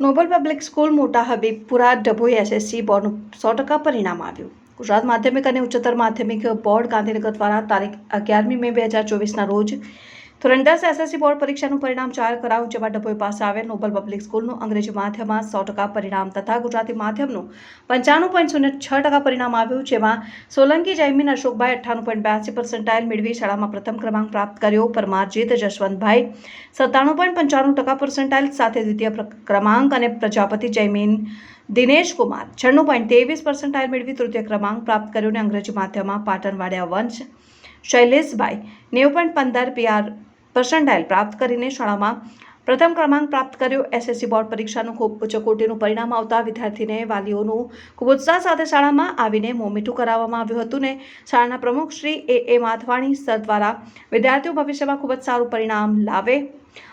Nobel public school મોટા હબીબપુરા Dabhoi SSC બોર્ડનું સો ટકા પરિણામ આવ્યું. ગુજરાત માધ્યમિક અને ઉચ્ચતર માધ્યમિક બોર્ડ ગાંધીનગર દ્વારા તારીખ અગિયારમી મે બે હજાર ચોવીસના રોજ ધોરણ દસ એસએસસી બોર્ડ પરીક્ષાનું પરિણામ જાહેર કરાયું, જેમાં ડભોઈ પાસે આવેલ નોબલ પબ્લિક સ્કૂલનું અંગ્રેજી માધ્યમમાં સો ટકા પરિણામ તથા ગુજરાતી માધ્યમનું પંચાણું પોઈન્ટ શૂન્ય છ ટકા પરિણામ આવ્યું, જેમાં સોલંકી જયમીન અશોકભાઈ અઠ્ઠાણું પોઈન્ટ બ્યાસી પર્સન્ટાઇલ મેળવી શાળામાં પ્રથમ ક્રમાંક પ્રાપ્ત કર્યો, પરમારજીત જશવંતભાઈ સત્તાણું પોઈન્ટ પંચાણું ટકા પર્સન્ટાઇલ સાથે દ્વિતીય ક્રમાંક અને પ્રજાપતિ જયમીન દિનેશ કુમાર છન્નું પોઈન્ટ ત્રેવીસ પર્સન્ટાઇલ મેળવી તૃતીય ક્રમાંક પ્રાપ્ત કર્યો અને અંગ્રેજી માધ્યમમાં પાટણવાડિયા વંશ શૈલેષભાઈ નેવું પોઈન્ટ પંદર પીઆર પર્સન્ટાઇલ પ્રાપ્ત કરીને શાળામાં પ્રથમ ક્રમાંક પ્રાપ્ત કર્યો. એસએસસી બોર્ડ પરીક્ષાનું ખૂબ ઉચ્ચ કોટીનું પરિણામ આવતા વિદ્યાર્થીને વાલીઓનું ખૂબ ઉત્સાહ સાથે શાળામાં આવીને મોમીઠું કરાવવામાં આવ્યું હતું ને શાળાના પ્રમુખ શ્રી એ એ માધવાણી સર દ્વારા વિદ્યાર્થીઓ ભવિષ્યમાં ખૂબ જ સારું પરિણામ લાવે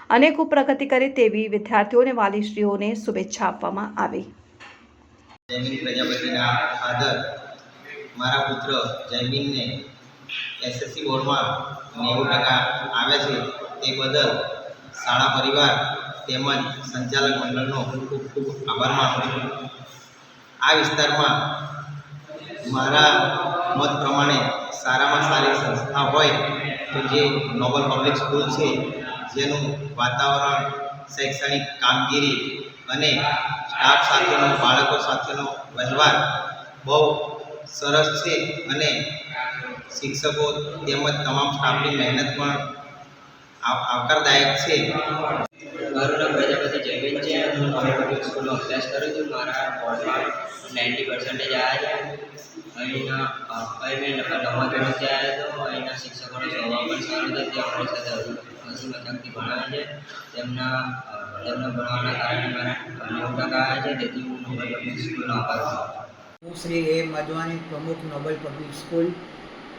અને ખૂબ પ્રગતિ કરે તેવી વિદ્યાર્થીઓને વાલીશ્રીઓને શુભેચ્છા આપવામાં આવી. પ્રજાપતિના ફાધર મારા પુત્ર જયમીનને એસએસસી બોર્ડમાં નેવું ટકા આવે છે. તે બદલ શાળા પરિવાર તેમજ સંચાલક મંડળનો ખૂબ ખૂબ આભાર માનું છું. આ વિસ્તારમાં મારા મત પ્રમાણે સારામાં સારી સંસ્થા હોય તો જે નોબલ પબ્લિક સ્કૂલ છે, જેનું વાતાવરણ, શૈક્ષણિક કામગીરી અને સ્ટાફ સાથેનો, બાળકો સાથેનો વ્યવહાર બહુ સરસ છે અને શિક્ષકો તેમજ તમામ સ્ટાફની મહેનત પણ આવકારદાયક છે. મારું નામ પ્રજાપતિ જયવીન છે. હું નવી સ્કૂલનો અભ્યાસ કરું છું. મારા બોર્ડમાં નાઇન્ટી પર્સન્ટેજ આવ્યા છે. અહીંના, અહીં મેં નવા ધોરણથી આવ્યો હતો અહીંના શિક્ષકોનો સ્વભાવ પણ સારો છે. તે અમારી સાથે હસી મજાકથી ભણાવે છે. તેમના તેમના ભણવાના કારણે મારા નેવું ટકા આવ્યા છે. તેથી હું પબ્લિક સ્કૂલનો આભાર છું. હું શ્રી એ મધવાની પ્રમુખ નોબલ પબ્લિક સ્કૂલ.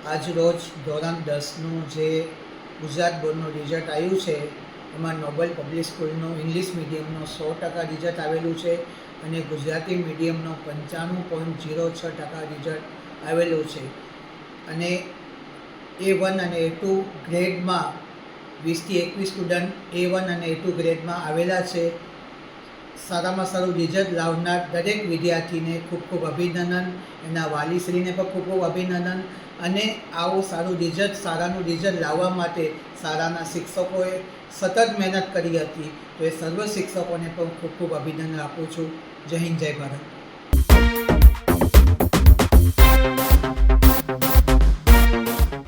આજ રોજ ધોરણ દસનું જે ગુજરાત બોર્ડનું રિઝલ્ટ આવ્યું છે, એમાં નોબલ પબ્લિક સ્કૂલનું ઇંગ્લિશ મીડિયમનો સો ટકા રિઝલ્ટ આવેલું છે અને ગુજરાતી મીડિયમનો પંચાણું પોઈન્ટ ઝીરો છ ટકા રિઝલ્ટ આવેલું છે. અને એ વન અને એ ટુ ગ્રેડમાં વીસથી એકવીસ સ્ટુડન્ટ એ વન અને એ ટુ ગ્રેડમાં આવેલા છે. સારામાં સારું રિઝલ્ટ લાવનાર દરેક વિદ્યાર્થીને ખૂબ ખૂબ અભિનંદન. એના વાલીશ્રીને પણ ખૂબ ખૂબ અભિનંદન. અને આવું સારું રિઝલ્ટ સારાનું રિઝલ્ટ લાવવા માટે સારાના શિક્ષકોએ સતત મહેનત કરી હતી. તો એ સર્વ શિક્ષકોને પણ ખૂબ ખૂબ અભિનંદન આપું છું. જય હિન્દ, જય ભારત.